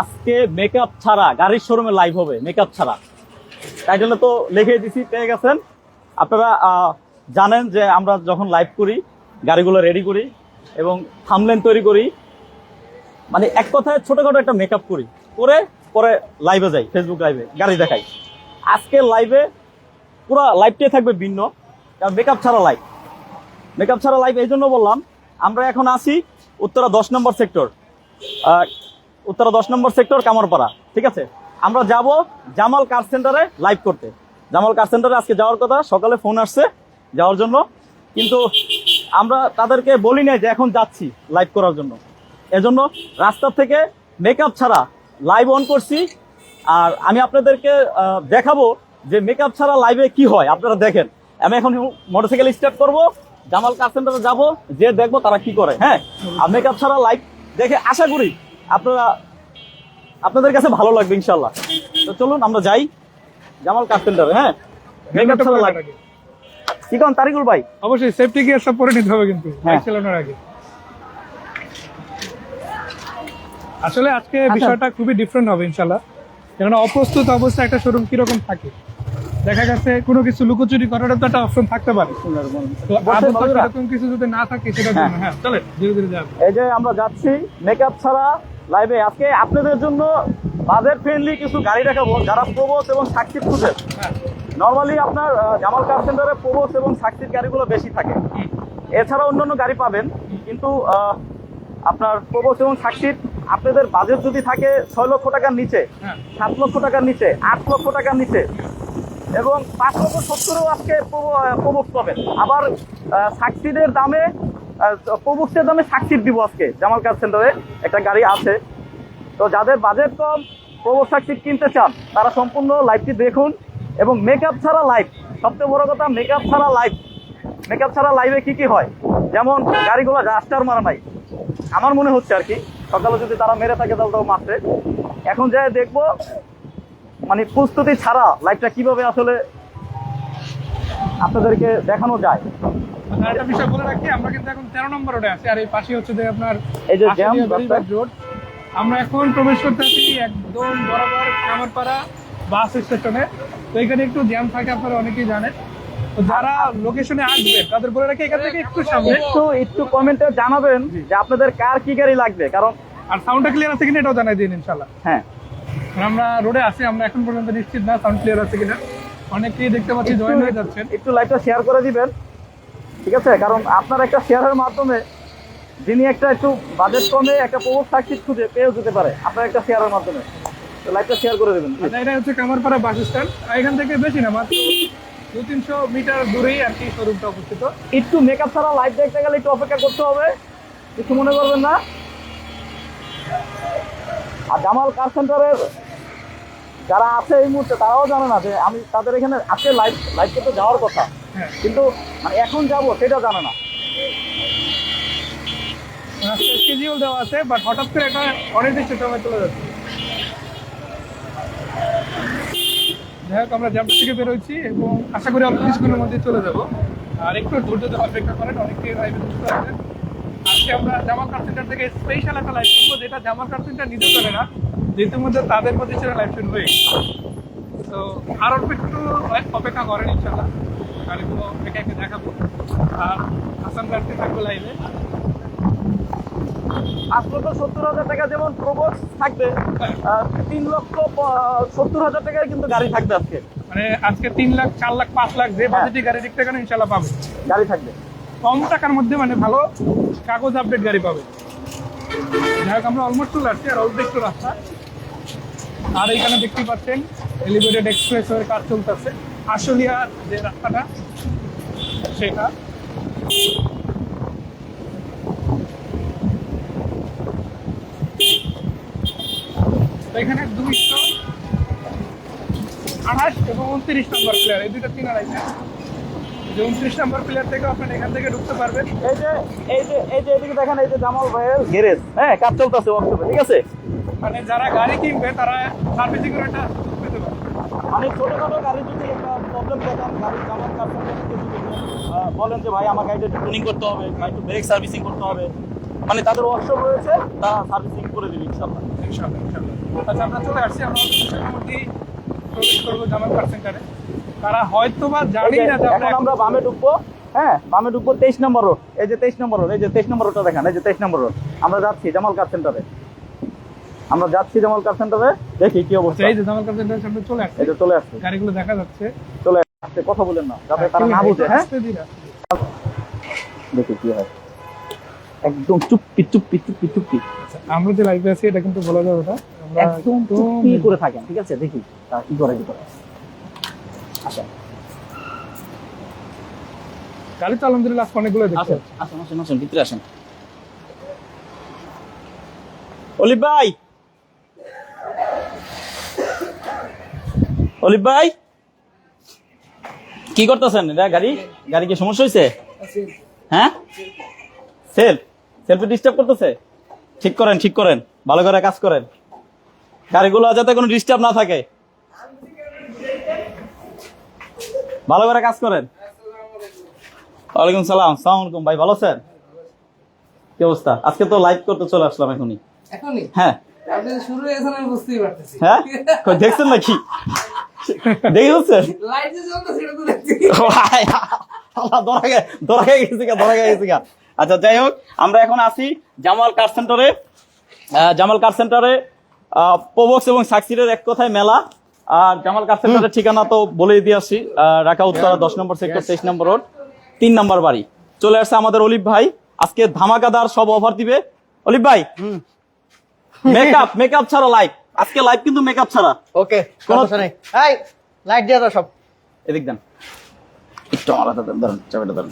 আজকে মেকআপ ছাড়া গাড়ির শোরুমে লাইভ হবে মেকআপ ছাড়া। জন্য তো লিখে দিছি, পেয়ে গেছেন। আপনারা জানেন যে আমরা যখন লাইভ করি, গাড়িগুলো রেডি করি এবং থামলেন তৈরি করি মানে এক কথায় ছোটখাটো একটা মেকআপ করি। করে, পরে লাইভে যাই ফেসবুক লাইভে গাড়ি দেখাই। আজকে লাইভে পুরো লাইভটাই থাকবে ভিন্ন, কারণ মেকআপ ছাড়া লাইভ মেকআপ ছাড়া লাইভ এই জন্য বললাম, আমরা এখন আসি উত্তরা দশ নম্বর সেক্টর উত্তরা দশ নম্বর সেক্টর কামারপাড়া, ঠিক আছে? আমরা যাব জামাল কার সেন্টারে লাইভ করতে। জামাল কার সেন্টারে আজকে যাওয়ার কথা, সকালে ফোন আসছে যাওয়ার জন্য। কিন্তু আমরা তাদেরকে বলি নাই যে এখন যাচ্ছি লাইভ করার জন্য। এজন্য রাস্তা থেকে মেকআপ ছাড়া লাইভ অন করছি। আর আমি আপনাদেরকে দেখাবো যে মেকআপ ছাড়া লাইভে কি হয়। আপনারা দেখেন। আমি এখন মোটরসাইকেল স্টার্ট করব, জামাল কার সেন্টারে যাব, যে দেখব তারা কি করে। হ্যাঁ? আর মেকআপ ছাড়া লাইভ দেখে আশা করি আপনারা আপনাদের কাছে ভালো লাগবে ইনশাল্লাহ তো চলুন আমরা যাই। জামাল কার সেন্টারে হ্যাঁ মেকআপ ছাড়া লাইভ কি কন তারিকুল ভাই? অবশ্যই সেফটি গিয়ার সব পরে নিতে হবে কিন্তু হ্যাঁ। বাইক চালানোর আগে। আসলে আজকে আচ্ছা। বিষয়টা খুবই ডিফারেন্ট হবে ইনশাল্লাহ কেননা অপ্রস্তুত অবস্থায় একটা শোরুম কীরকম থাকে? দেখা গেছে কোনো কিছু লুকোচুরি করার তো একটা অপশন থাকতে পারে। এরকম কিছু যদি না থাকে সেটার জন্য হ্যাঁ চলে ধীরে ধীরে যাবে এই যে আমরা যাচ্ছি মেকআপ ছাড়া লাইভে আজকে আপনাদের জন্য বাজেট ফ্রেন্ডলি কিছু গাড়ি দেখাবো যারা প্রবোস এবং সাক্ষী খুঁজে। নর্মালি আপনার জামাল কার সেন্টারে প্রবোস এবং সাক্ষীর গাড়িগুলো বেশি থাকে। এছাড়া অন্যান্য গাড়ি পাবেন কিন্তু আপনার প্রবোস এবং সাক্ষীর আপনাদের বাজেট যদি থাকে ছয় লক্ষ টাকার নিচে হ্যাঁ। সাত লক্ষ টাকার নিচে আট লক্ষ টাকার নিচে এবং পাঁচ লক্ষ সত্তরও আজকে প্রবক্স পাবেন। আবার সাকসিডের দামে প্রবক্সের দামে সাকসিড দিব আজকে জামাল কার সেন্টারে একটা গাড়ি আছে। তো যাদের বাজেট কম প্রবক্স সাকসিড কিনতে চান, তারা সম্পূর্ণ লাইভটি দেখুন এবং মেকআপ ছাড়া লাইভ সবচেয়ে বড় কথা মেকআপ ছাড়া লাইভ মেকআপ ছাড়া লাইভে কি কি হয়? যেমন গাড়িগুলো রাস্টার মারা নাই। আমার মনে হচ্ছে আর কি, সকালে যদি তারা মেরে থাকে তাহলে তো মারছে। এখন যাই দেখব মানে প্রস্তুতি ছাড়া লাইভটা কীভাবে আসলে আপনাদেরকে দেখানো যায়? আর একটা বিষয় বলে রাখি আমরা কিন্তু এখন তেরো নম্বর রোডে আছি আর এই পাশে হচ্ছে যে আপনার এই যে জ্যাম আশুলিয়া রাস্তায়। বেরিবাদ রোড আমরা এখন প্রবেশ করতে আছি একদম বরাবর কামারপাড়া বাস স্টেশনে। তো এখানে একটু জ্যাম থাকে আপনারা অনেকেই জানেন। যারা লোকেশনে আসবে তাদের বলে রাখি এখান থেকে একটু সামনে। একটু একটু কমেন্টে জানাবেন যে আপনাদের কার কি গাড়ি লাগবে কারণ আর সাউন্ডটা ক্লিয়ার আছে কিনা এটাও জানাই দিন ইনশাল্লাহ হ্যাঁ। আমরা রোডে আছি আমরা এখন পর্যন্ত নিশ্চিত না সাউন্ড ক্লিয়ার আছে কিনা। অনেকেই দেখতে পাচ্ছি জয়েন হয়ে যাচ্ছেন। একটু লাইভটা শেয়ার করে দিবেন। ঠিক আছে? কারণ আপনার একটা শেয়ারের মাধ্যমে যিনি একটা একটু বাজেট কমে একটা প্রবোধ সাকসিড খুঁজে পেয়েও যেতে পারে আপনার একটা শেয়ারের মাধ্যমে। তো লাইভটা শেয়ার করে দেবেন। আচ্ছা, এটা হচ্ছে কামারপাড়া বাস স্ট্যান্ড এখান থেকে বেশি না মাত্র দু তিনশো মিটার দূরেই আর কি শোরুমটা অবস্থিত। একটু মেকআপ ছাড়া লাইভ দেখতে গেলে একটু অপেক্ষা করতে হবে। কিছু মনে করবেন না। আর জামাল কার সেন্টারের যারা আছে এই মুহূর্তে তারাও জানে না যে আমি তাদের এখানে আজকে লাইভ লাইভ করতে যাওয়ার কথা। হ্যাঁ। কিন্তু মানে এখন যাব সেটা জানে না। স্কেজিউল দেওয়া আছে বাট হঠাৎ করে এটা অনির্দিষ্ট সময় চলে যাচ্ছে। যাই হোক আমরা জ্যাম্প থেকে বেরোচ্ছি এবং আশা করি অল্প কিছুক্ষণের মধ্যে চলে যাব। আর একটু ধৈর্য ধরে অপেক্ষা করেন অনেকে লাইভে আজকে আমরা জামাল কার সেন্টার থেকে স্পেশাল একটা লাইভ করব যেটা জামাল কার সেন্টার না ইতিমধ্যে তাদের লাইভ হয়ে তো আর অল্প একটু অপেক্ষা করেন ইনশাল্লাহ একে একে দেখাবো। আর হাসান গাড়িতে থাকব লাইভে সত্তর হাজার টাকা যেমন প্রবক্স থাকবে তিন লক্ষ সত্তর হাজার টাকায় কিন্তু গাড়ি থাকবে আজকে। মানে আজকে তিন লাখ চার লাখ পাঁচ লাখ যে বাজেটে গাড়ি দেখতে গেলে ইনশাল্লাহ পাবে। গাড়ি থাকবে। কম টাকার মধ্যে মানে ভালো কাগজ আপডেট গাড়ি পাবে। যাই হোক, আমরা অলমোস্ট চলে আসছি, আর অল্প একটু রাস্তা। আর এইখানে দেখতে পাচ্ছেন এলিভেটেড এক্সপ্রেস এর কাজ চলতেছে। আশুলিয়ার যে রাস্তাটা, সেটা। এখানে দুইশো আঠাশ এবং উনত্রিশ নম্বর প্লেয়ার এই দুইটা তিন আড়াইশো যে উনত্রিশ নম্বর প্লেয়ার থেকে আপনার এখান থেকে ঢুকতে পারবেন। এই যে এই যে এই যে এদিকে দেখেন এই যে জামাল ভাইয়ের গ্যারেজ। হ্যাঁ কাজ চলতেছে ওয়ার্কশপে ঠিক আছে? মানে যারা গাড়ি কিনবে তারা সার্ভিসিং করে একটা পেতে পারে মানে ছোটখাটো গাড়ি যদি একটা প্রবলেম দেখান গাড়ির জামাল কাস্টমার বলেন যে ভাই আমার গাড়িটা টুনিং করতে হবে একটু ব্রেক সার্ভিসিং করতে হবে। মানে তাদের ওয়ার্কশপ রয়েছে তারা সার্ভিসিং করে দিবে ইনশাল্লাহ আচ্ছা আমরা চলে আসছি আমরা মধ্যেই প্রবেশ করব জামাল কার সেন্টারে তারা হয়তো বা জানি না যে এখন আমরা বামে ঢুকবো হ্যাঁ বামে ঢুকবো তেইশ নম্বর রোড। এই যে তেইশ নম্বর রোড এই যে তেইশ নম্বর রোডটা দেখেন এই যে তেইশ নম্বর রোড। আমরা যাচ্ছি জামাল কার সেন্টারে। আমরা যাচ্ছি জামাল কার সেন্টারে দেখি কি অবস্থা। এই যে জামাল কার সেন্টারের সামনে চলে আসছে। এই যে চলে আসছে। গাড়িগুলো দেখা যাচ্ছে। চলে আসছে কথা বলেন না যাতে তারা না বুঝে হ্যাঁ। দেখি কি হয়। একদম চুপি চুপি চুপি চুপি। আচ্ছা, আমরা যে লাইভে আছি এটা কিন্তু বলা যাবে না। একদম চুপি করে থাকেন ঠিক আছে? দেখি কি করে কি করে? গাড়ি তো আলহামদুলিল্লাহ অনেকগুলো দেখতে আসেন আসেন আসেন ভিতরে আসেন। অলিভ ভাই! অলিভ ভাই! কি করতেছেন? এটা গাড়ি? গাড়ি কি সমস্যা হয়েছে হ্যাঁ? সেল সেলফি ডিস্টার্ব করতেছে? ঠিক করেন ঠিক করেন। ভালো করে কাজ করেন। গাড়িগুলো যাতে কোনো ডিস্টার্ব না থাকে। ভালো করে কাজ করেন। ওয়ালাইকুম সালাম সালাম আলাইকুম। ভাই ভালো আছেন? কি অবস্থা? আজকে তো লাইভ করতে চলে আসলাম এখনই। এখনই? হ্যাঁ। আপনি শুরু হয়েছেন আমি বুঝতেই পারতেছি। হ্যাঁ? দেখছেন নাকি? দেখে হচ্ছেন লাইট যে জ্বলতো সেটা তো দেখছি ধরা গে ধরা গে ধরা গে। আচ্ছা যাই হোক আমরা এখন আছি জামাল কার সেন্টারে জামাল কার সেন্টারে প্রবক্স এবং সাকসিডের এক কথায় মেলা। আর জামাল কার সেন্টারের ঠিকানা তো বলেই দিয়ে আসছি রাখা উত্তরা দশ নম্বর সেক্টর তেইশ নম্বর রোড তিন নম্বর বাড়ি। চলে আসছে আমাদের অলিপ ভাই। আজকে ধামাকাদার সব অফার দিবে। অলিপ ভাই মেকআপ মেকআপ ছাড়া লাইভ আজকে লাইভ কিন্তু মেকআপ ছাড়া। ওকে কোনো- এই লাইট দিয়ে দাও সব। এদিক দেন। একটু হাতে দেন, ধরুন চাবিটা ধরুন।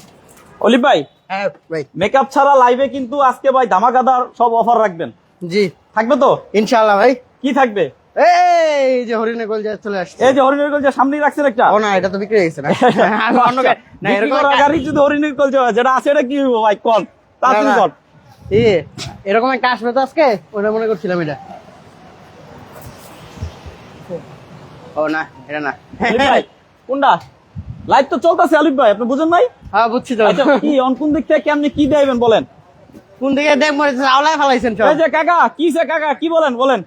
অলিভ ভাই হ্যাঁ ভাই। মেকআপ ছাড়া লাইভে কিন্তু আজকে ভাই ধামাকাদার সব অফার রাখবেন। জি। থাকবে তো? ইনশাআল্লাহ ভাই। কি থাকবে? এই যে হরিণে গোল যা চলে আসছে। এই যে হরিণের কলজা সামনেই রাখছেন একটা? ও না এটা তো বিক্রি হয়ে গেছে না অন্য না এরকম একটা- গাড়ি যদি হরিণের কলজা যেটা আছে এটা কি হইবো ভাই? কল তাড়াতাড়ি না, না। কল ই, এরকম একটা আসবে তো আজকে? ওটা মনে করছিলাম এটা। ও না এটা না। ভাই কোনটা? লাইভ তো চলতেছে আলিফ ভাই আপনি বুঝেন নাই? হ্যাঁ বুঝছি তো। আচ্ছা কি অন কোন দিক থেকে কেমনি কি দেবেন বলেন। কোন দিকে দেখ মরে আওলায় ফেলাইছেন সব। এই যে কাকা কি সে কাকা কি বলেন বলেন।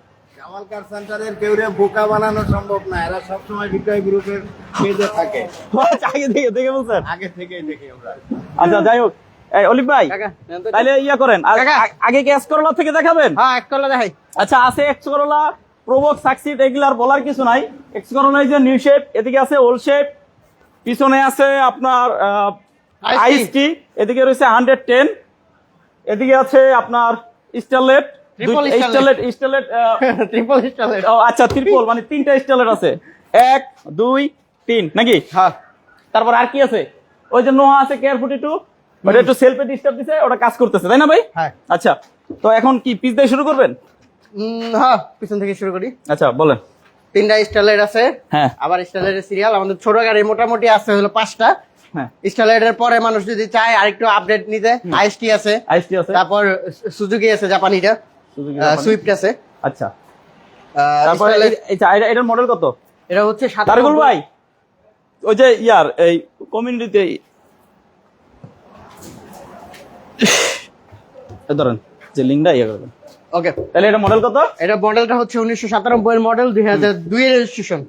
জামাল সেন্টারের কেউরে বোকা বানানো সম্ভব না। এরা সবসময় বিক্রয় গ্রুপের পেজে থাকে। আচ্ছা, আগে দেখে দেখে বলছেন? আগে থেকেই দেখি আমরা। আচ্ছা যাই হোক। এই অলিফ ভাই কাকা নেন তো। তাহলে ইয়া করেন আর আগে কি করলা থেকে দেখাবেন? হ্যাঁ এক করলে দেখাই। আচ্ছা আছে এক্স করোলা প্রবক সাকসিড এগুলার বলার কিছু নাই। এক্স করোলা যে নিউ শেপ এদিকে আছে ওল্ড শেপ পিছনে আছে আপনার এদিকে রয়েছে হান্ড্রেড টেন এদিকে আছে আপনার স্টারলেট স্টারলেট স্টারলেট ট্রিপল স্টাইলের আচ্ছা ত্রিপল মানে তিনটা স্টারলেট আছে। এক দুই তিন নাকি? হ্যাঁ। তারপর আর কি আছে? ওই যে নোহা আছে কেয়ার টু ওটা একটু সেলফে ডিস্টার্ব দিছে ওটা কাজ করতেছে তাই না ভাই? হ্যাঁ। আচ্ছা তো এখন কি পিস দিয়ে শুরু করবেন? হ্যাঁ পিছন থেকে শুরু করি। আচ্ছা বলেন। তিনটা আছে হ্যাঁ। আবার স্টাইলের সিরিয়াল আমাদের ছোট গাড়ি মোটামুটি আছে হলো পাঁচটা। হ্যাঁ। স্টাইলের পরে মানুষ যদি চায় আরেকটু আপডেট নিতে আইএসটি আছে। আইসটি আছে। তারপর সুজুকি আছে জাপানিটা। সুইফট আছে আচ্ছা। তারপরে এটার মডেল কত? এটা হচ্ছে তারকুল ভাই ওই যে ইয়ার এই কমিউনিটিতে ধরেন যে লিঙ্কটা ইয়ে করবেন। ওকে তাহলে এটা মডেল কত? এটা মডেলটা হচ্ছে উনিশশো সাতানব্বই এর মডেল দুই হাজার দুই এর রেজিস্ট্রেশন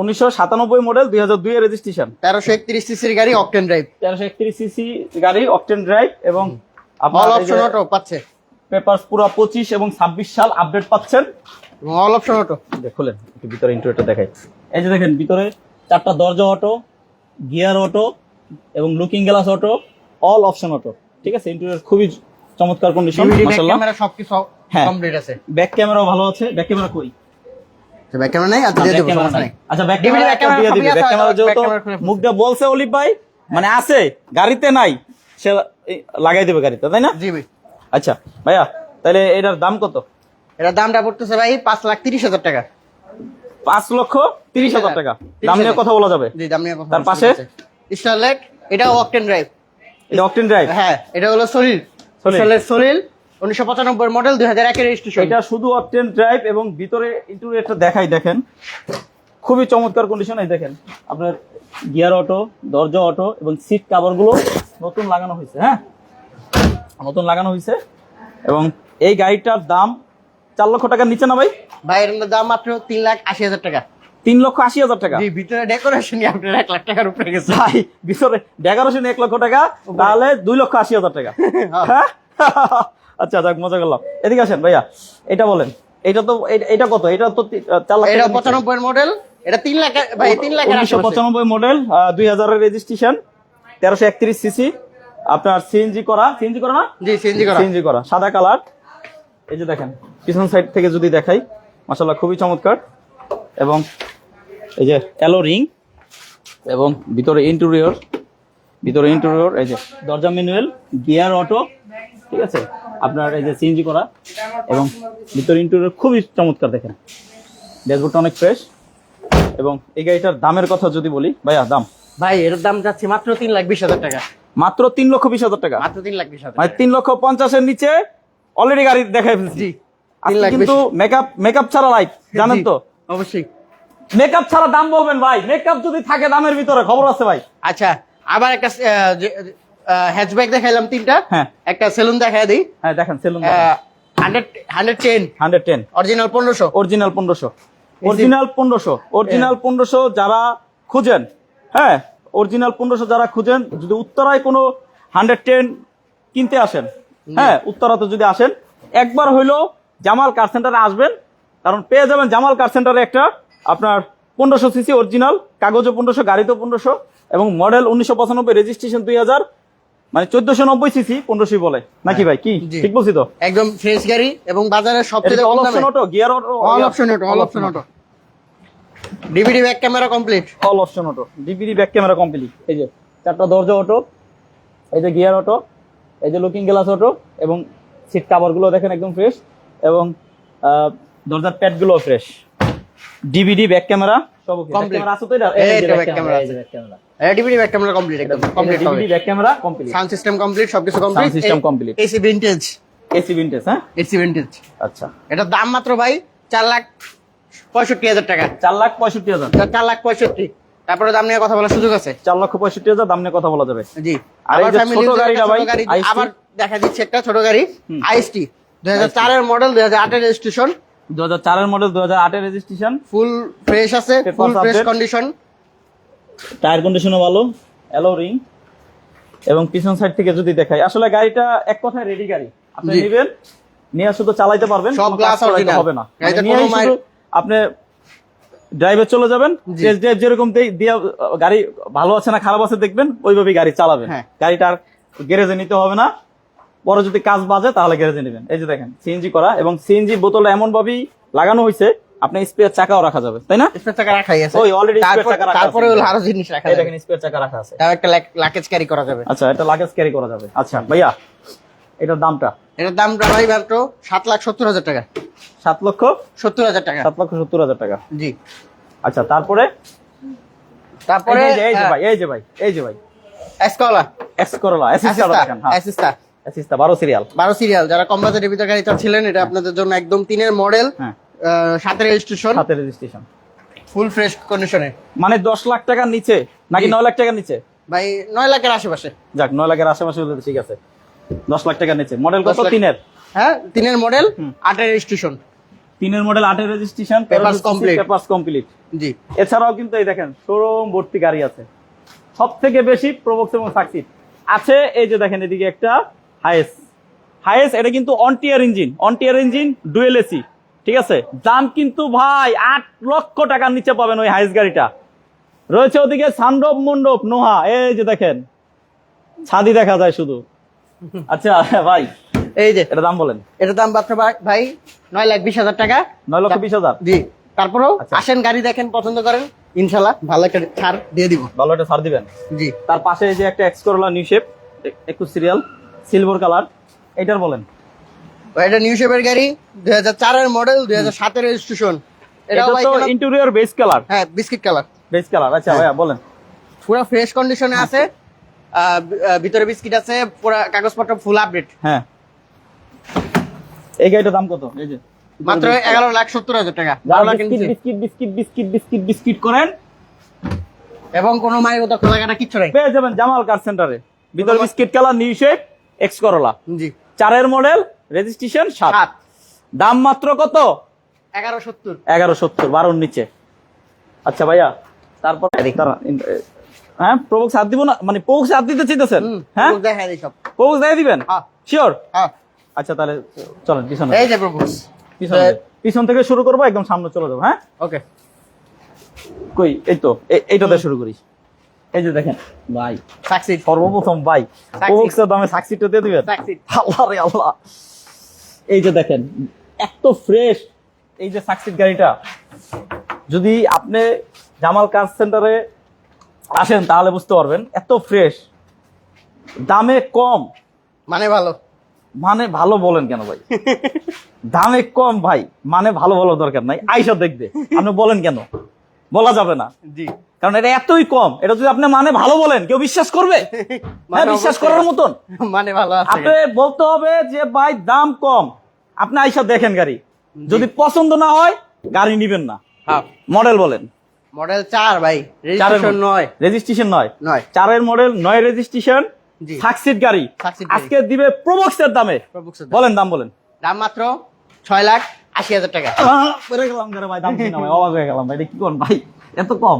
উনিশশো সাতানব্বই মডেল দুই হাজার দুই এর রেজিস্ট্রেশন তেরোশো একত্রিশ সিসির গাড়ি অকটেন ড্রাইভ তেরোশো একত্রিশ সিসি গাড়ি অকটেন ড্রাইভ এবং অল অপশন অটো পাচ্ছে। পেপার পুরো পঁচিশ এবং ছাব্বিশ সাল আপডেট পাচ্ছেন। অল অপশন অটো খুলেন একটু ভিতরে ইন্টারভিউটা দেখাই। এই যে দেখেন ভিতরে চারটা দরজা অটো গিয়ার অটো এবং looking glass auto all option auto ঠিক আছে ইন্টারভিউ খুবই চমৎকার কন্ডিশন মাশাআল্লাহ। ক্যামেরা সবকিছু হ্যাঁ। কমপ্লিট আছে। ব্যাক ক্যামেরাও ভালো আছে ব্যাক ক্যামেরা কই? ব্যাক ক্যামেরা নাই? দিয়ে দেবো সমস্যা নাই। আচ্ছা ব্যাক ক্যামেরা দিয়ে দিবি ব্যাক ক্যামেরা যেহেতু। মুখটা বলছে অলিভ ভাই মানে আছে গাড়িতে নাই সে লাগাই দেবে গাড়িতে তাই না? জি ভাই। আচ্ছা ভাইয়া তাহলে এটার দাম কত? এটার দামটা পড়তেছে ভাই পাঁচ লাখ তিরিশ হাজার টাকা। পাঁচ লক্ষ তিরিশ হাজার টাকা। দাম নিয়ে কথা বলা যাবে। জি দাম নিয়ে তার পাশে? এটা অকটেন ড্রাইভ। এটা অকটেন ড্রাইভ? হ্যাঁ এটা হলো সলিল। সলিল। সলিল উনিশশো পঁচানব্বই মডেল দুই হাজার একের রেজিস্ট্রেশন এটা শুধু অকটেন ড্রাইভ এবং ভিতরে ইন্টেরিয়রটা দেখাই দেখেন। খুবই চমৎকার কন্ডিশন এই দেখেন। আপনার গিয়ার অটো দরজা অটো এবং সিট কাভারগুলো নতুন লাগানো হয়েছে হ্যাঁ? নতুন লাগানো হয়েছে এবং এই গাড়িটার দাম চার লক্ষ টাকার নিচে না ভাই? ভাই এর দাম মাত্র তিন লাখ আশি হাজার টাকা। তিন লক্ষ আশি হাজার টাকা? ভিতরে ডেকোরেশনই আপনার এক লাখ টাকার উপরে গেছে। ভাই ভিতরে ডেকারেশন এক লক্ষ টাকা তাহলে দুই লক্ষ আশি হাজার টাকা। হ্যাঁ। আচ্ছা যাক মজা করলাম। এদিকে আসেন ভাইয়া এটা বলেন। এটা তো এটা- কত? এটা তো চার লাখ এটা। পঁচানব্বই মডেল এটা তিন লাখ ভাই তিন লাখ উনিশশো পঁচানব্বই মডেল দুই হাজারের রেজিস্ট্রেশন তেরোশো একত্রিশ সিসি আপনার সিএনজি করা সিএনজি করা না? জি সিএনজি করা। সিএনজি করা সাদা কালার। এই যে দেখেন পিছন সাইড থেকে যদি দেখাই মাসাল্লাহ খুবই চমৎকার। এবং এই যে অ্যালো রিং এবং ভিতরে ইন্টেরিয়র ভিতরে ইন্টেরিয়র এই যে দরজা ম্যানুয়াল গিয়ার অটো ঠিক আছে? আপনার এই যে সিএনজি করা এবং ভিতরে ইন্টেরিয়র খুবই চমৎকার দেখেন। ড্যাশবোর্ডটা অনেক ফ্রেশ। এবং এই গাড়িটার দামের কথা যদি বলি ভাইয়া দাম? ভাই এর দাম যাচ্ছে মাত্র তিন লাখ বিশ হাজার টাকা। মাত্র তিন লক্ষ বিশ হাজার টাকা। মাত্র তিন লাখ বিশ হাজার মানে তিন লক্ষ পঞ্চাশের নিচে অলরেডি গাড়ি দেখাই ফেলছি। কিন্তু মেকআপ মেকআপ ছাড়া লাইট জানেন তো? অবশ্যই। মেকআপ ছাড়া দাম বলবেন ভাই। মেকআপ যদি থাকে দামের ভিতরে খবর আছে ভাই। আচ্ছা আবার একটা হ্যাচব্যাক দেখাইলাম তিনটা। হ্যাঁ। একটা সেলুন দেখাই দিই। হ্যাঁ দেখেন saloon hundred hundred ten hundred ten original পনেরোশো। অরিজিনাল পনেরোশো। অরিজিনাল পনেরোশো। অরিজিনাল পনেরোশো যারা খুঁজেন হ্যাঁ অরিজিনাল পনেরোশো যারা খুঁজেন যদি উত্তরায় কোনো হান্ড্রেড টেন কিনতে আসেন হ্যাঁ উত্তরাতে যদি আসেন একবার হইল জামাল কার সেন্টারে আসবেন কারণ পেয়ে যাবেন জামাল কার সেন্টারে একটা আপনার পনেরোশো সিসি অরিজিনাল কাগজও পনেরোশো গাড়িতেও পনেরোশো এবং মডেল উনিশশো পঁচানব্বই রেজিস্ট্রেশন দুই হাজার মানে চোদ্দশো নব্বই সিসি পনেরোশোই বলে। নাকি ভাই কি? ঠিক বলছি তো? একদম ফ্রেশ গাড়ি এবং বাজারের সবচেয়ে all option auto gear auto all option auto all option auto DVD back camera complete all option auto DVD back camera complete এই যে চারটা দরজা অটো এই যে গিয়ার অটো এই যে লুকিং গ্লাস অটো এবং সিট কাভারগুলো দেখেন একদম ফ্রেশ এবং দরজার প্যাডগুলো ফ্রেশ ডিভিডি ব্যাক ক্যামেরা সব। Back Complete. আছে তো এটা? এই যে এই যে আছে। ডিভিডি ব্যাক ক্যামেরা কমপ্লিট একদম। Complete DVD back camera complete sound system complete সবকিছু complete. AC vintage AC vintage হ্যাঁ? এসি ভিন্টেজ আচ্ছা। এটার দাম মাত্র ভাই চার লাখ পঁয়ষট্টি হাজার টাকা। চার লাখ পঁয়ষট্টি হাজার। চার লাখ পঁয়ষট্টি। তারপরে দাম নিয়ে কথা বলার সুযোগ আছে? চার লক্ষ পঁয়ষট্টি হাজার দাম নিয়ে কথা বলা যাবে। জি। আর এই আবার ছোট গাড়িটা একটা ভাই, ছোট গাড়ি। আবার দেখা দিচ্ছে একটা ছোট গাড়ি আইএসটি দুই হাজার চারের মডেল দুই হাজার আটের রেজিস্ট্রেশন দু হাজার চারের মডেল দু হাজার আটের রেজিস্ট্রেশন ফুল ফ্রেশ আছে ফুল ফ্রেশ কন্ডিশন টায়ার কন্ডিশনও ভালো অ্যালো রিং এবং পিছন সাইড থেকে যদি দেখাই আসলে গাড়িটা এক কথায় রেডি গাড়ি। আপনি। নেবেন নিয়ে শুধু চালাইতে পারবেন সব original। হবে না। শুধু আপনি ড্রাইভে চলে যাবেন টেস্ট ড্রাইভ যেরকম দিয়া গাড়ি ভালো আছে না খারাপ আছে দেখবেন ওইভাবেই গাড়ি চালাবেন। হ্যাঁ। গাড়িটার গ্যারেজে নিতে হবে না। পরে যদি কাজ বাজে তাহলে গ্যারেজে নেবেন। এই যে দেখেন সিএনজি করা এবং সিএনজি বোতলে এমন ভাবেই লাগানো হয়েছে আপনার স্পেয়ার চাকাও রাখা যাবে তাই না? স্পেস টাকা রাখাই আছে। ওই spare তারপর- টাকা রাখা তারপরে। হলো আরও জিনিস রাখা যাবে। দেখেন স্পেয়ার চাকা রাখা আছে। তাও একটা লাগেজ ক্যারি করা যাবে। আচ্ছা এটা লাগেজ ক্যারি করা যাবে। আচ্ছা ভাইয়া এটার দামটা? এটার দামটা ভাই মাত্র সাত লাখ সত্তর হাজার টাকা। সাত লক্ষ? সত্তর হাজার টাকা। সাত লক্ষ সত্তর হাজার টাকা? জি। আচ্ছা তারপরে? তারপরে এই যে- ভাই এই যে ভাই এই যে ভাই। এসকলা অ্যাসিস্টা দেখেন হ্যাঁ। অ্যাসিস্টা বারো সিরিয়াল। বারো সিরিয়াল যারা কম বাজেটের ভিতরে গাড়ি চাচ্ছিলেন এটা আপনাদের জন্য একদম তিনের মডেল হ্যাঁ। সাতের রেজিস্ট্রেশন। সাথে রেজিস্ট্রেশন। ফুল ফ্রেশ কন্ডিশনে। মানে দশ লাখ টাকার নিচে নাকি। নয় লাখ টাকার নিচে? ভাই নয় লাখের আশেপাশে। যাক নয় লাখের আশেপাশে হলে ঠিক আছে। দশ লাখ টাকার নিচে মডেল কত? তিনের? হ্যাঁ তিনের মডেল। আটের রেজিস্ট্রেশন তিনের মডেল আটের registration Papers complete. Papers complete জি। এছাড়াও কিন্তু এই দেখেন শোরুম ভর্তি গাড়ি আছে। সব থেকে বেশি প্রবক্স এবং সাকসিড আছে এই যে দেখেন এদিকে একটা হাইস হাইস এটা কিন্তু one TR engine one TR engine dual AC ঠিক আছে? দাম কিন্তু ভাই আট লক্ষ টাকার নিচে পাবেন ওই হাইস গাড়িটা। রয়েছে ওদিকে সান্ডব মণ্ডপ নোহা এই যে দেখেন ছাদি দেখা যায় শুধু। আচ্ছা ভাই এই যে। এটা দাম বলেন। এটার দাম মাত্র ভাই- নয় লাখ বিশ হাজার টাকা। নয় লক্ষ বিশ হাজার? জি। তারপরেও আচ্ছা। আসেন গাড়ি দেখেন পছন্দ করেন ইনশাল্লাহ ভালো একটা ছাড় দিয়ে দিব। ভালো একটা ছাড় দিবেন? জি। তার পাশে যে একটা এক্স করোলা নিউ শেপ একুশ সিরিয়াল সিলভার কালার এটার বলেন। এটা নিউ শেপের গাড়ি দুই হাজার চারের মডেল দুই হাজার সাতের রেজিস্ট্রেশন এটা তো ইন্টেরিয়র বেস কালার হ্যাঁ বিস্কিট কালার বেস কালার আচ্ছা হ্যাঁ। ভাইয়া বলেন। পুরো ফ্রেশ কন্ডিশনে আছে। ভিতরে বিস্কিট আছে পুরো কাগজপত্র ফুল আপডেট হ্যাঁ। এই গাড়িটার দাম কত? এই যে। মাত্র এগারো লাখ সত্তর হাজার টাকা। Biscuit biscuit biscuit biscuit biscuit করেন এবং কোনো মায়ের কথা খোলাঘাটা কিচ্ছু নাই। পেয়ে যাবেন জামাল কার সেন্টারে। ভিতরে biscuit colour new shape X Corolla জি। চারের মডেল রেজিস্ট্রেশন সাত। দাম মাত্র কত? এগারো সত্তর। এগারো সত্তর বারোর নিচে। আচ্ছা ভাইয়া তারপর হ্যাঁ প্রবক্স হাত দিব না? মানে প্রবক্স হাত দিতে চাইতেছেন? হ্যাঁ? প্রবক্স দিয়ে দিবেন? হ্যাঁ। শিওর হ্যাঁ। আচ্ছা তাহলে চলেন পিছনে। এই যে প্রপোজ পিছনে পিছন থেকে শুরু করব একদম সামনে চলে যাব হ্যাঁ? ওকে। কই এই তো এ- এইটা দিয়ে শুরু করি এই যে দেখেন ভাই। সাকসিড সর্বপ্রথম ভাই. প্রবক্সের দামে সাকসিটা দিয়ে দিবেন? আল্লাহ রে আল্লাহ। এই যে দেখেন এত ফ্রেশ এই যে সাকসিড গাড়িটা। যদি আপনি জামাল কার সেন্টারে আসেন তাহলে বুঝতে পারবেন। এত ফ্রেশ দামে কম। মানে ভালো। মানে ভালো বলেন কেন ভাই? দামে কম ভাই। মানে ভালো বলার দরকার নাই। আইসা দেখবে। আপনি বলেন কেন? বলা যাবে না। জি। কারণ এটা এতই কম। এটা যদি আপনি মানে ভালো বলেন কেউ বিশ্বাস করবে? হ্যাঁ মানে বিশ্বাস করার মতন। মানে ভালো আছে। আপনি বলতে হবে যে ভাই দাম কম। আপনি আইসা দেখেন গাড়ি। যদি পছন্দ না হয় গাড়ি নিবেন না। হ্যাঁ। মডেল বলেন। মডেল চার ভাই। রেজিস্ট্রেশন নয়। রেজিস্ট্রেশন নয়। নয়। চারের মডেল নয় রেজিস্ট্রেশন জি। সাকসিড গাড়ি। আজকে দিবে প্রবক্সের দামে। বলেন দাম বলেন। দাম মাত্র ছয় লাখ আশি হাজার টাকা। গেলাম ভাই দাম ভাই অবাক হয়ে গেলাম ভাই এটা কি কোন ভাই? এত কম।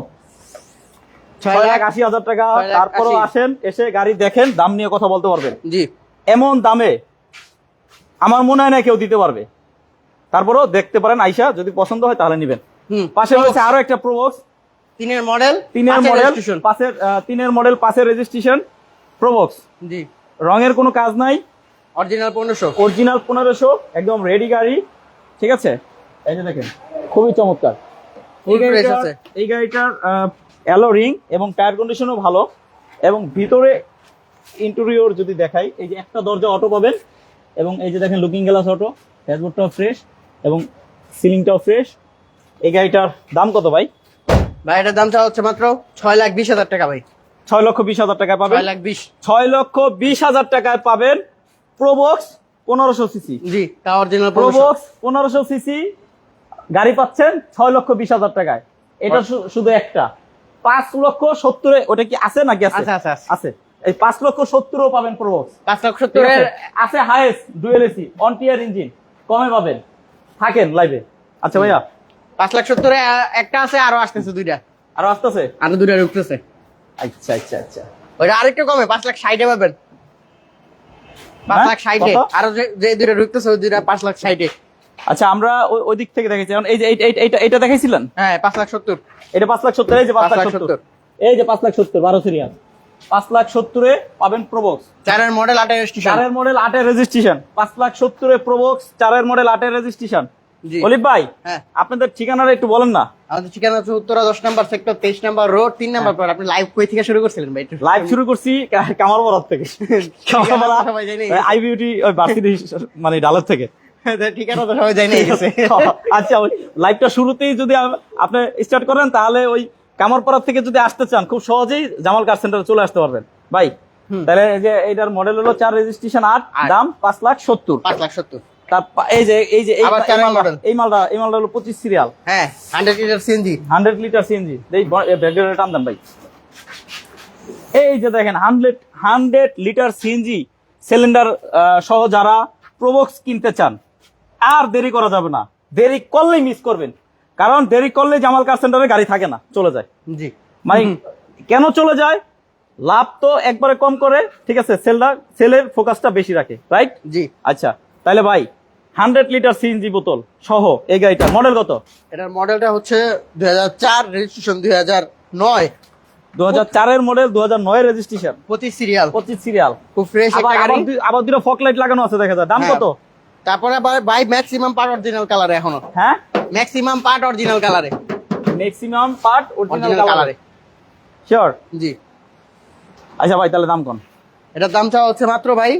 ছয় লাখ আশি হাজার টাকা। তারপরও আসেন এসে গাড়ি দেখেন দাম নিয়ে কথা বলতে পারবেন। জি। এমন দামে আমার মনে হয় না কেউ দিতে পারবে। তারপরেও দেখতে পারেন আইসা যদি পছন্দ হয় তাহলে নিবেন। পাশে রয়েছে আরও একটা প্রবক্স তিনের মডেল তিনের মডেল পাশের তিনের মডেল পাশের রেজিস্ট্রেশন প্রবক্স জি। রঙের কোনো কাজ নাই। অরিজিনাল পনেরোশো। অরিজিনাল পনেরোশো একদম রেডি গাড়ি। ঠিক আছে? এই যে দেখেন খুবই চমৎকার। এই গাড়িটার অ্যালো রিং এবং টায়ার কন্ডিশনও ভালো এবং ভিতরে ইন্টেরিয়র যদি দেখাই এই যে একটা দরজা অটো পাবেন এবং এই যে দেখেন লুকিং গ্লাস অটো ড্যাশবোর্ডটাও ফ্রেশ এবং সিলিংটাও ফ্রেশ এই গাড়িটার দাম কত ভাই? ভাই এটার দামটা হচ্ছে মাত্র ছয় লাখ বিশ হাজার টাকা ভাই। ছয় লক্ষ বিশ হাজার টাকায় পাবেন? ছয় লাখ বিশ। ছয় লক্ষ বিশ হাজার টাকায় পাবেন প্রোবক্স পনেরোশো সিসি। জি তা অরিজিনাল প্রোবক্স পনেরোশো। সিসি গাড়ি পাচ্ছেন ছয় লক্ষ বিশ হাজার টাকায়। এটা শুধু একটা। পাঁচ লক্ষ সত্তরে ওটা কি আছে নাকি আছে? আছে, এই পাঁচ লক্ষ সত্তরও পাবেন প্রোবক্স পাঁচ লাখ ঠিক সত্তরের আছে? Highest dual AC one TR engine. কমে পাবেন। থাকেন লাইভে আচ্ছা ভাইয়া পাঁচ লাখ সত্তরে একটা আছে আরও আসতেছে দুইটা আরও আসতেছে আরও দুইটা ঢুকতেছে আচ্ছা আচ্ছা আচ্ছা ওইটা আরেকটু কমে পাঁচ লাখ ষাটে পাবেন পাঁচ হ্যাঁ? লাখ ষাটে আরও যে দুইটা ঢুকতেছে ওই দুইটা পাঁচ লাখ ষাটে আচ্ছা আমরা ওই- দিক থেকে দেখেছি এখন এই যে এই- এই- এইটা এটা দেখাইছিলেন হ্যাঁ পাঁচ লাখ সত্তর এটা পাঁচ লাখ সত্তর এই যে পাঁচ লাখ সত্তর। এই যে পাঁচ লাখ সত্তর বারো সিরিয়াল পাঁচ লাখ সত্তরে পাবেন প্রবক্স চারের মডেল আটের স্টেশন চারের মডেল আটের রেজিস্ট্রেশন পাঁচ লাখ সত্তরে প্রবক্স চারের মডেল আটের রেজিস্ট্রেশন অলিভ ভাই হ্যাঁ। আপনাদের ঠিকানাটা একটু বলেন না। আমাদের ঠিকানা হচ্ছে উত্তরা দশ নম্বর সেক্টর তেইশ নম্বর রোড তিন নম্বর পর। আপনি লাইভ কই থেকে শুরু করছিলেন ভাই? লাইভ শুরু করছি কামারপাড়ার থেকে। আই বিউটি ওই ভার্সিটি মানে ডালের থেকে। ঠিকানা তো সবাই জানে গেছে আচ্ছা ওই লাইভটা শুরুতেই যদি আপনি স্টার্ট করেন তাহলে ওই কামারপাড়া থেকে যদি আসতে চান খুব সহজেই জামাল কার সেন্টারে চলে আসতে পারবেন। ভাই তাহলে যে এইটার মডেল হলো চার রেজিস্ট্রেশন আট। দাম পাঁচ লাখ সত্তর। পাঁচ লাখ সত্তর। এই যে এই যে এই মালটা- এই মালটা এই মালটা হলো পঁচিশ সিরিয়াল। হ্যাঁ litre CNG hundred litre CNG এই টান দেন ভাই। এই যে দেখেন hundred hundred litre CNG cylinder সহ যারা প্রবক্স কিনতে চান আর দেরি করা যাবে না। দেরি করলেই মিস করবেন। কারণ দেরি করলে জামাল কার সেন্টারে গাড়ি থাকে না চলে যায়। জি। মানে কেন চলে যায়? লাভ তো একবারে কম করে ঠিক আছে সেলটা সেলের ফোকাসটা বেশি রাখে রাইট জি। আচ্ছা তাহলে ভাই হান্ড্রেড লিটার সিএনজি বোতল সহ এই গাড়িটা। মডেল কত? এটার মডেলটা হচ্ছে দুই হাজার চার রেজিস্ট্রেশন দুই হাজার নয়। দু হাজার চারের মডেল দু হাজার নয় রেজিস্ট্রেশন পঁচিশ সিরিয়াল পঁচিশ সিরিয়াল খুব ফ্রেশ আবার একটা গাড়ি। আবার দুটো ফক লাইট লাগানো আছে দেখা যায় দাম হ্যাঁ। কত? তারপরে আবার বাই ম্যাক্সিমাম পার্ট অরিজিনাল কালারে এখনও। হ্যাঁ? ম্যাক্সিমাম পার্ট অরিজিনাল কালারে ম্যাক্সিমাম পার্ট অরিজিনাল কালারে শিওর জি। আচ্ছা ভাই তাহলে দাম কোন? এটার দাম চাওয়া হচ্ছে মাত্র ভাই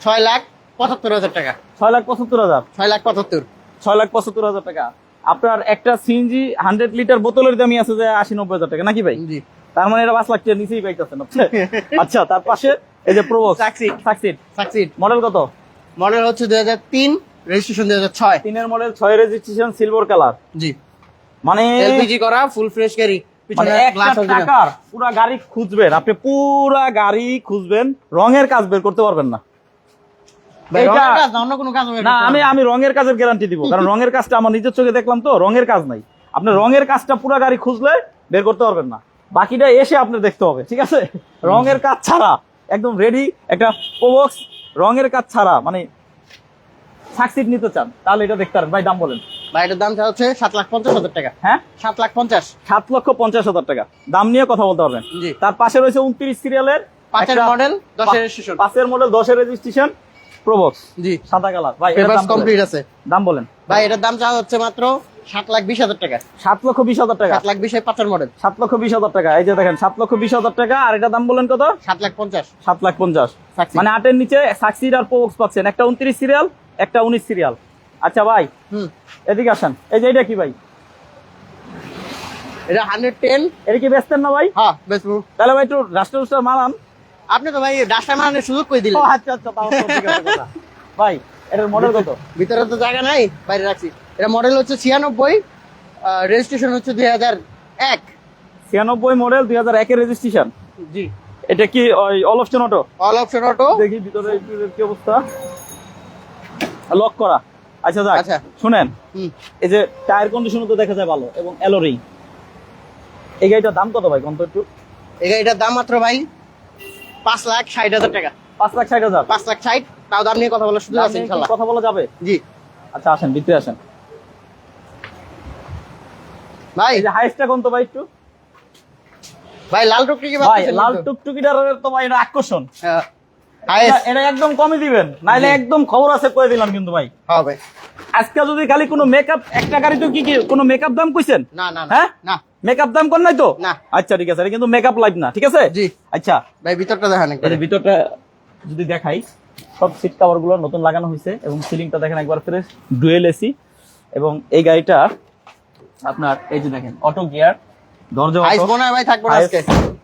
ছয় লাখ পঁচাত্তর হাজার টাকা। ছয় লাখ পঁচাত্তর হাজার। ছয় লাখ পঁচাত্তর। ছয় লাখ পঁচাত্তর হাজার টাকা। আপনার একটা সিএনজি হান্ড্রেড লিটার বোতলের দামই আছে যে আশি নব্বই হাজার টাকা নাকি ভাই? জি। তার মানে এটা পাঁচ লাখ নিচেই পাইতেছেন আচ্ছা তার পাশে এই যে Probox Succeed। Succeed Succeed model কত? মডেল হচ্ছে দুই হাজার তিন রেজিস্ট্রেশন দুই হাজার ছয়। তিনের মডেল ছয় রেজিস্ট্রেশন সিলভার কালার জি। মানে এলপিজি করা ফুল ফ্রেশ গাড়ি পুরা গাড়ি খুঁজবেন আপনি পুরা গাড়ি খুঁজবেন রঙের কাজ বের করতে পারবেন না ভাই, এইটা- রঙের কাজ না, আমি আমি রঙের কাজের গ্যারান্টি দিব কারণ রঙের কাজটা আমার নিজের চোখে দেখলাম তো রঙের কাজ নাই। আপনি রঙের কাজটা পুরো গাড়ি খুঁজলে বের করতে পারবেন না। বাকিটা এসে আপনি দেখতে হবে ঠিক আছে? রঙের কাজ ছাড়া একদম রেডি একটা প্রবক্স রঙের কাজ ছাড়া মানে সাকসিড নিতে চান তাহলে এটা দেখতে পারেন। ভাই দাম বলেন। ভাই এটার দামটা হচ্ছে সাত লাখ পঞ্চাশ হাজার টাকা। হ্যাঁ? সাত লাখ পঞ্চাশ। সাত লক্ষ পঞ্চাশ হাজার টাকা। দাম নিয়ে কথা বলতে পারবেন। তার পাশে রয়েছে উনত্রিশ সিরিয়ালের পাঁচের মডেল দশের রেজিস্ট্রেশন পাঁচের মডেল দশের রেজিস্ট্রেশন প্রবক্স। জি। সাদা কালার। ভাই পেপারস দাম কমপ্লিট আছে। দাম বলেন। ভাই এটার দাম চাওয়া হচ্ছে মাত্র সাত লাখ বিশ হাজার টাকা। সাত লক্ষ বিশ হাজার টাকা। সাত লাখ বিশ পাঁচের মডেল সাত লক্ষ বিশ হাজার টাকা। এই যে দেখেন সাত লক্ষ বিশ হাজার টাকা। আর এটা দাম বলেন কত? সাত লাখ পঞ্চাশ। সাত লাখ পঞ্চাশ। মানে আটের নিচে সাকসিড আর প্রবক্স পাচ্ছেন। একটা উনত্রিশ সিরিয়াল একটা উনিশ সিরিয়াল আচ্ছা ভাই। হুম। এদিকে আসেন। এই যে এটা কি ভাই? এটা হান্ড্রেড টেন এটা কি বেচতেন না ভাই? হ্যাঁ বেসবু তাহলে ভাই একটু রাষ্ট্র উৎসব মানান। আপনি তো ভাই ডাস্টার মারানোর সুযোগ করে দিলেন। আচ্ছা আচ্ছা তাও তো ঠিক আছে কথা। ভাই এটার মডেল কত? ভিতরে তো জায়গা নাই বাইরে রাখছি। এটা মডেল হচ্ছে ছিয়ানব্বই রেজিস্ট্রেশন হচ্ছে দুই হাজার এক। ছিয়ানব্বই মডেল দুই হাজার একের রেজিস্ট্রেশন জি। এটা কি ওই all option auto all option auto দেখি ভিতরে একটু কি অবস্থা। লক করা। আচ্ছা যাক আচ্ছা। শুনেন। হুম। এই যে টায়ার কন্ডিশন তো দেখা যায় ভালো এবং অ্যালোরিং এই গাড়িটার দাম কত ভাই কত একটু? এই গাড়িটার দাম মাত্র ভাই পাঁচ লাখ ষাট হাজার টাকা। পাঁচ লাখ ষাট হাজার? পাঁচ লাখ ষাট তাও দাম নিয়ে কথা বলার সুযোগ আছে ইনশাল্লাহ। কথা বলা যাবে? জি। আচ্ছা আসেন ভিতরে আসেন। ভাই। হাইস্টটা কোন তো ভাই একটু? ভাই লাল টুকটি কি ভাই লাল? টুকটুকিটার তো ভাই এটা আকর্ষণ। হ্যাঁ। এটা- একদম কমই দিবেন। নাইলে। একদম খবর আছে কয়ে দিলাম কিন্তু ভাই। হবে আজকে যদি খালি কোনো মেকআপ একটা গাড়ি তো কি কি কোনো মেকআপ দাম কইছেন? না না না হ্যাঁ? না। মেকআপ দাম কোন নাই তো? না। আচ্ছা ঠিক আছে এটা কিন্তু মেকআপ লাইভ না ঠিক আছে? জি। আচ্ছা। ভাই ভিতরটা দেখান একবার। ভিতরটা যদি দেখাই সব সিট কভারগুলো নতুন লাগানো হয়েছে এবং সিলিংটা দেখেন একবার ফ্রেশ ডুয়েল এসি এবং এই গাড়িটা আপনার এই যে দেখেন অটো গিয়ার দরজা হাইস মনে ভাই থাকব না আজকে।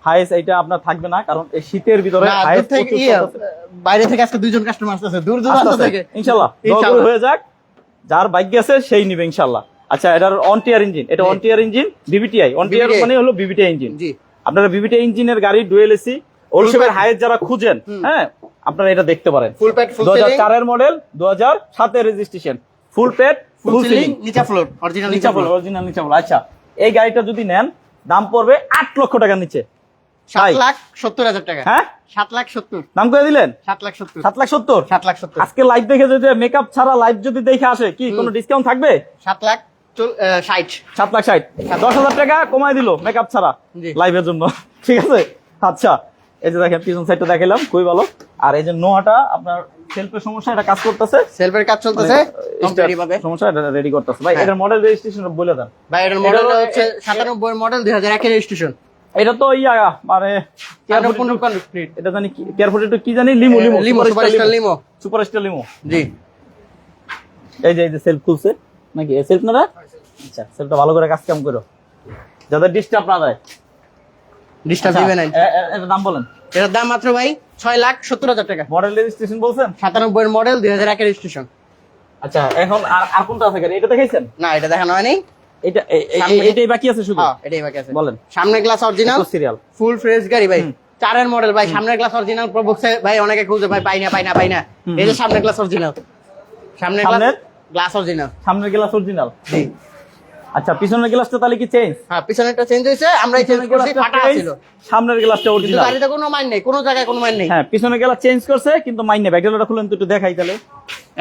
হাইস এইটা আপনার থাকবে না কারণ এই শীতের ভিতরে দূর প্রচুর ইয়ে। বাইরে থেকে আজকে দুইজন কাস্টমার আসতেছে দূর আস্তে, থেকে। ইনশাল্লাহ। হয়ে যাক। যার ভাগ্য আছে সেই নিবে ইনশাল্লাহ আচ্ছা এটার অন টিয়ার ইঞ্জিন এটা। One TR engine VVTI one TR মানে হলো বিবিটিআই ইঞ্জিন জি। আপনারা বিবিটিআই ইঞ্জিনের গাড়ি ডুয়েল এসি ওলসেপের হাইয়ের যারা খুঁজেন হ্যাঁ আপনারা এটা দেখতে পারেন। ফুল প্যাড ফুল দু হাজার সিলিং চারের মডেল দু হাজার সাতের registration full paid full ceiling নিচা ফ্লোর অরিজিনাল নিচা বল অরিজিনাল নিচা বল আচ্ছা এই গাড়িটা যদি নেন দাম পড়বে আট লক্ষ টাকার নিচে। সাত লাখ সত্তর হাজার টাকা। হ্যাঁ? সাত লাখ সত্তর। দাম করে দিলেন? সাত লাখ সত্তর। সাত লাখ সত্তর? সাত লাখ সত্তর। আজকে লাইভ দেখে যদি মেকআপ ছাড়া লাইভ যদি দেখে আসে কি কোনো ডিসকাউন্ট থাকবে? সাত লাখ ষাট। সাত লাখ ষাট। দশ হাজার টাকা কমায় দিল মেকআপ ছাড়া। লাইভের জন্য। ঠিক আছে? আচ্ছা এই যে দেখেন পিছন সাইডটা দেখালাম খুবই ভালো। আর এই যে নোয়াটা আপনার সেলফের সমস্যা এটা কাজ করতেছে? সেলফের কাজ চলতেছে? মানে, সমস্যা এটা রেডি করতেছে। ভাই হ্যাঁ। এটার মডেল রেজিস্ট্রেশন বলে দেন। ভাই এটার মডেল হচ্ছে সাতানব্বই মডেল দুই হাজার একের রেজিস্ট্রেশন এটা তো ইয়া মানে এটা জানি কেয়ারফুল একটু কি জানি? Limo limo limo superstar limo. Superstar limo. জি। এই যে এই যে সেলফ খুলছে। নাকি? এই সেলফ না আচ্ছা সেলফটা ভালো করে কাজ কাম করো। যাতে ডিস্টার্ব না দেয়। ডিস্টার্ব আচ্ছা, দিবে না। দাম বলেন। এটার দাম মাত্র ভাই ছয় লাখ সত্তর হাজার টাকা। মডেল রেজিস্ট্রেশন বলছেন? সাতানব্বই মডেল দুই হাজার একের রেজিস্ট্রেশন আচ্ছা এখন আর আর কোনটা আছে গাড়ি এটা দেখাইছেন? না এটা দেখানো হয়নি। এটা এটাই বাকি আছে শুধু? হ্যাঁ এটাই বাকি আছে। বলেন। সামনে glass original serial full fresh গাড়ি ভাই। চারের মডেল ভাই সামনের গ্লাস অরিজিনাল প্রবক্সে ভাই অনেকে খুঁজে ভাই পাই না পাই না পাই না। এই যে সামনের গ্লাস অরিজিনাল সামনের গ্লাস গ্লাস অরিজিনাল সামনের গ্লাস অরিজিনাল জি। আচ্ছা পিছনের গ্লাসটা তাহলে কি চেঞ্জ হ্যাঁ পিছনেরটা চেঞ্জ হয়েছে আমরাই চেঞ্জ করছি ফাটা ছিল। সামনের গ্লাসটা কিন্তু অরিজিনাল গাড়িতে কোনো মাইন নেই কোনো জায়গায় কোনো মাইন নেই। হ্যাঁ পিছনের গ্লাস চেঞ্জ করছে কিন্তু মাইনে ব্যাগেলটা খুলেন তো একটু দেখাই তাহলে।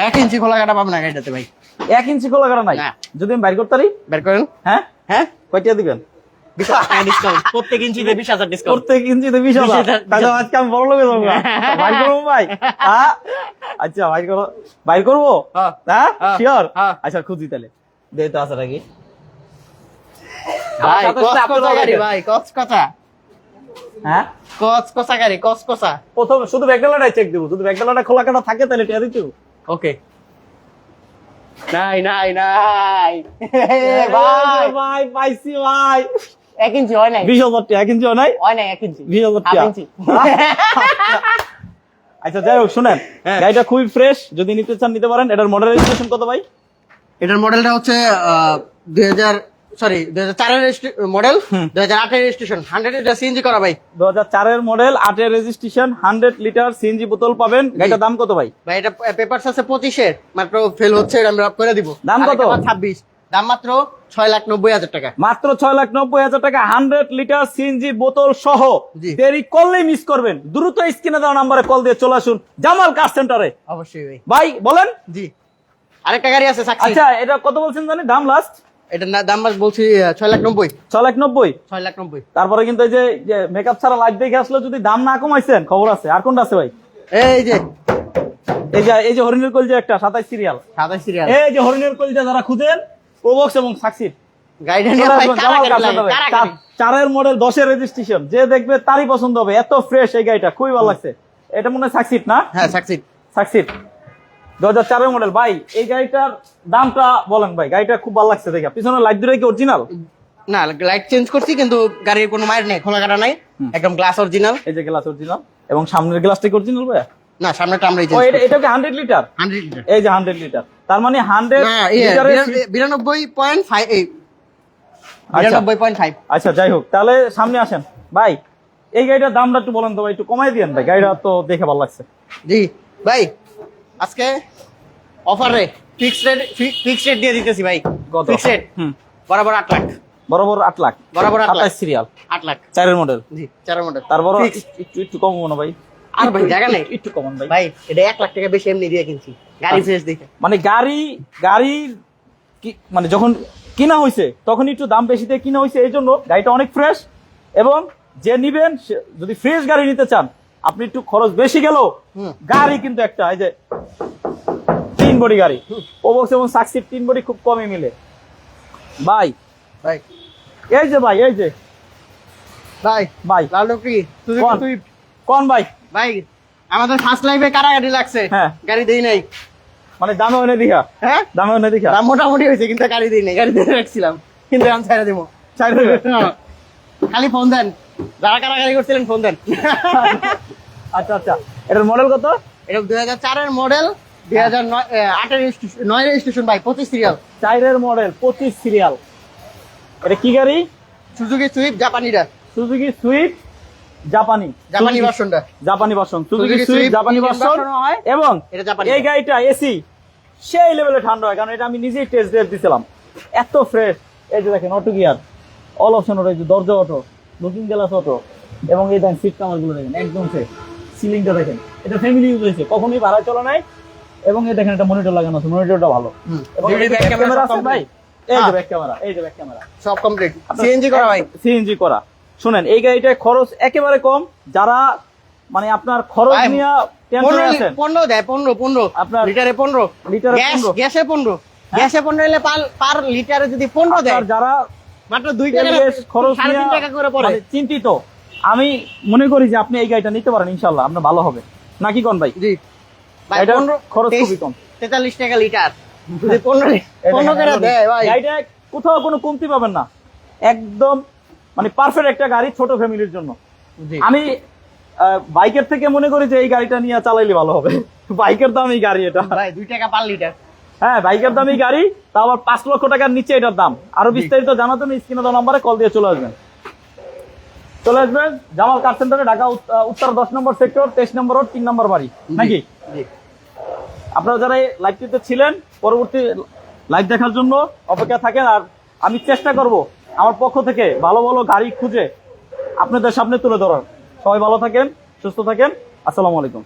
এক ইঞ্চি খোলা কাটা পাবো না গাড়িটাতে ভাই। এক ইঞ্চি খোলা করা নাই? যদি আমি বাইর করতে পারি? বের করেন। হ্যাঁ? হ্যাঁ? কয়টা দিবেন? ডিসকাউন্ট প্রত্যেক ইঞ্চিতে বিশ হাজার ডিসকাউন্ট প্রত্যেক ইঞ্চিতে বিশ হাজার। তাহলে আজকে আমি বড় লোকে যাব ভাই করব ভাই। হ্যাঁ আচ্ছা করব? হ্যাঁ। হ্যাঁ? হ্যাঁ। শিওর হ্যাঁ। আচ্ছা খুঁজি তাহলে। দে তো আছে নাকি? ভাই গাড়ি ভাই হ্যাঁ? গাড়ি প্রথম শুধু ব্যাগডালাটাই চেক দেবো। যদি ব্যাগডালাটা খোলা কাটা থাকে তাহলে টিয়া দিতে ওকে নাই নাই নাই। ভাই। ভাই ভাই পাইছি ভাই। এক ইঞ্চি হয় নাই? বিশ হাজার টাকা এক ইঞ্চি হয় নাই? হয় নাই এক ইঞ্চি। বিশ হাজার টাকা। ইঞ্চি। আচ্ছা যাই হোক শুনেন। হ্যাঁ। গাড়িটা খুবই ফ্রেশ যদি নিতে চান নিতে পারেন। এটার মডেল রেজিস্ট্রেশন কত ভাই? এটার মডেলটা হচ্ছে দুই হাজার সরি দুই হাজার চারের মডেল দুই হাজার আটের রেজিস্ট্রেশন হান্ড্রেড এটা সিএনজি করা ভাই। দু হাজার চারের মডেল আটের রেজিস্ট্রেশন হান্ড্রেড লিটার সিএনজি বোতল পাবেন। গাড়িটার দাম কত ভাই? ভাই এটা পেপারস আছে পঁচিশের মাত্র ফেল হচ্ছে এটা আমরা করে দিব। দাম কত? ছাব্বিশ। দাম মাত্র ছয় লাখ নব্বই হাজার টাকা। মাত্র ছয় লাখ নব্বই হাজার টাকা হান্ড্রেড লিটার সিএনজি বোতল সহ। জি। দেরি করলেই মিস করবেন। দ্রুত স্ক্রিনে দেওয়া নাম্বারে কল দিয়ে চলে আসুন জামাল কার সেন্টারে অবশ্যই ভাই। ভাই বলেন। জি। আরেকটা গাড়ি আছে আচ্ছা এটা কত বলছেন জানি? দাম লাস্ট এটার না- দাম বলছি ছয় লাখ নব্বই। ছয় লাখ নব্বই? ছয় লাখ নব্বই। তারপরে কিন্তু এই যে মেকআপ ছাড়া লাইট দেখে আসলে যদি দাম না কমাইছেন খবর আছে। আর কোনটা আছে ভাই? এই যে এই যে এই যে হরিণের কল একটা সাতাইশ সিরিয়াল সাতাশ সিরিয়াল এই যে হরিণের কলজা যারা খুঁজেন প্রবক্স এবং সাকসিড। চারের মডেল দশের রেজিস্ট্রেশন যে দেখবে তারই পছন্দ হবে। এত ফ্রেশ এই গাড়িটা। খুবই ভালো লাগছে। এটা মনে হয় সাকসিড না? হ্যাঁ সাকসিড সাকসিড দু হাজার চারের মডেল ভাই এই গাড়িটার দামটা বলেন ভাই গাড়িটা খুব ভালো লাগছে দেখে। পিছনে লাইট দুটো কি অরিজিনাল না লাইট চেঞ্জ করছি কিন্তু গাড়ির কোনো মায়ের নেই খোলা কাটা নাই একদম গ্লাস অরিজিনাল এই যে গ্লাস অরিজিনাল এবং সামনের গ্লাসটা কি অরিজিনাল ভাই না সামনেটা আমরাই ও চেঞ্জ এটা কি হান্ড্রেড লিটার হান্ড্রেড লিটার এই যে হান্ড্রেড লিটার তার মানে হান্ড্রেড না ইয়ে লিটারের বিরা- বিরানব্বই পয়েন্ট ফাইভ এই আচ্ছা। বিরানব্বই পয়েন্ট ফাইভ আচ্ছা যাই হোক তাহলে সামনে আসেন। ভাই এই গাড়িটার দামটা একটু বলেন তো ভাই একটু কমাই দিয়েন ভাই গাড়িটা তো দেখে ভালো লাগছে। জি ভাই আজকে অফারে ফিক্সড রেট ফিক্সড রেট দিয়ে দিতেছি ভাই। কত? Fixed rate hmm. বরাবর আট লাখ। বরাবর আট লাখ? বরাবর আট লাখ। সিরিয়াল আট লাখ। চারের মডেল জি চার মডেল তারপর। একটু একটু কমাবো না ভাই? আর ভাই জায়গা নেই। একটু কমান ভাই। ভাই এটা এক লাখ টাকা বেশি এমনি দিয়ে কিনছি। গাড়ি ফ্রেশ দেখে। মানে গাড়ি গাড়ি কি মানে যখন কিনা হয়েছে তখন একটু দাম বেশি দিয়ে কিনা হয়েছে এই জন্য গাড়িটা অনেক ফ্রেশ এবং যে নিবেন যদি ফ্রেশ গাড়ি নিতে চান আপনি একটু খরচ বেশি গেল। গাড়ি কিন্তু একটা এই যে তিন বডি গাড়ি। ওবক্স এবং সাকসিড তিন বডি খুব কমই মিলে। ভাই। ভাই। এই যে ভাই এই যে। ভাই ভাই। লাল টুকরি তুই কোন? তুই কোন ভাই? ভাই আমাদের ফার্স্ট লাইফে কারা গাড়ি লাগছে। হ্যাঁ। গাড়ি দেই নাই। মানে দামে হনে দেখা হ্যাঁ? দামে হনে দেখা দাম মোটামুটি হয়েছে কিন্তু গাড়ি দিই নাই। গাড়ি দিয়ে রাখছিলাম। কিন্তু আমি ছেড়ে দেবো। চাই দেবে। হ্যাঁ। খালি ফোন দেন। যারা কারা গাড়ি করছিলেন ফোন দেন। আচ্ছা আচ্ছা। এটার মডেল কত? এটা দুই হাজার চারের মডেল দুই হাজার আটের নয় রেজিস্ট্রেশন ভাই পঁচিশ সিরিয়াল চাইরের মডেল পঁচিশ সিরিয়াল এটা কি গাড়ি? সুজুকি সুইফট জাপানিটা সুজুকি সুইফট জাপানি জাপানি ভার্সনটা জাপানি ভার্সন সুজুকি সুইফট জাপানি ভার্সন হয়। এবং এটা জাপানি এই গাড়িটা এসি সেই লেভেলে ঠান্ডা হয় কারণ এটা আমি নিজেই টেস্ট ড্রাইভ দিছিলাম। এত ফ্রেশ এই যে দেখেন অটো গিয়ার অল অপশন যে দরজা অটো লুকিং গ্লাস অটো এবং এই দেখেন সিট কাভারগুলো দেখেন একদম ফ্রেশ সিলিংটা দেখেন এটা ফ্যামিলি ইউজ হয়েছে কখনোই ভাড়া চলে নাই। এবং এই দেখেন এটা মনিটর লাগানো আছে মনিটরটা ভালো। এবং সব আছে ভাই এই যে হ্যাঁ। ব্যাক ক্যামেরা এই যে ব্যাক ক্যামেরা সব কমপ্লিট সিএনজি করা ভাই। সিএনজি করা। শুনেন এই গাড়িটায় খরচ একেবারে কম। যারা মানে আপনার খরচ নিয়ে টেনশনে পনেরো আছেন। পনেরো দেয় পনেরো পনেরো। আপনার- লিটারে পনেরো। লিটারে গ্যাস 15 গ্যাসে পনেরো। গ্যাসে পনেরো এলে পার- লিটারে যদি পনেরো দেয় আপনার যারা মাত্র দুই টাকা খরচ সাড়ে তিন নিয়ে টাকা করে পড়ে। মানে চিন্তিত। আমি মনে করি যে আপনি এই গাড়িটা নিতে পারেন ইনশাল্লাহ আপনার ভালো হবে। নাকি কোন ভাই? জি। ভাই খরচ খুবই কম। তেতাল্লিশ টাকা লিটার। গাড়িটা কোথাও কোনো কমতি পাবেন না। একদম মানে পারফেক্ট একটা গাড়ি ছোট ফ্যামিলির জন্য। আমি আহ, বাইকের থেকে মনে করি যে এই গাড়িটা নিয়ে চালাইলে ভালো হবে। বাইকের দাম এই গাড়ি এটা। ভাই দুই টাকা পার লিটার। হ্যাঁ বাইকের দামই গাড়ি তা আবার পাঁচ লক্ষ টাকার নিচে এটার দাম। আরও বিস্তারিত জানার জন্য স্ক্রিনে দেওয়া নম্বরে কল দিয়ে চলে আসবেন। চলে আসবেন জামাল কার সেন্টারে ঢাকা উত- উত্তর দশ নম্বর সেক্টর তেইশ নম্বর রোড তিন নম্বর বাড়ি। নাকি? আপনারা যারা এই লাইভটিতে ছিলেন পরবর্তী লাইভ দেখার জন্য অপেক্ষা থাকেন আর আমি চেষ্টা করব আমার পক্ষ থেকে ভালো ভালো গাড়ি খুঁজে আপনাদের সামনে তুলে ধরার। সবাই ভালো থাকেন সুস্থ থাকেন আসসালামু আলাইকুম।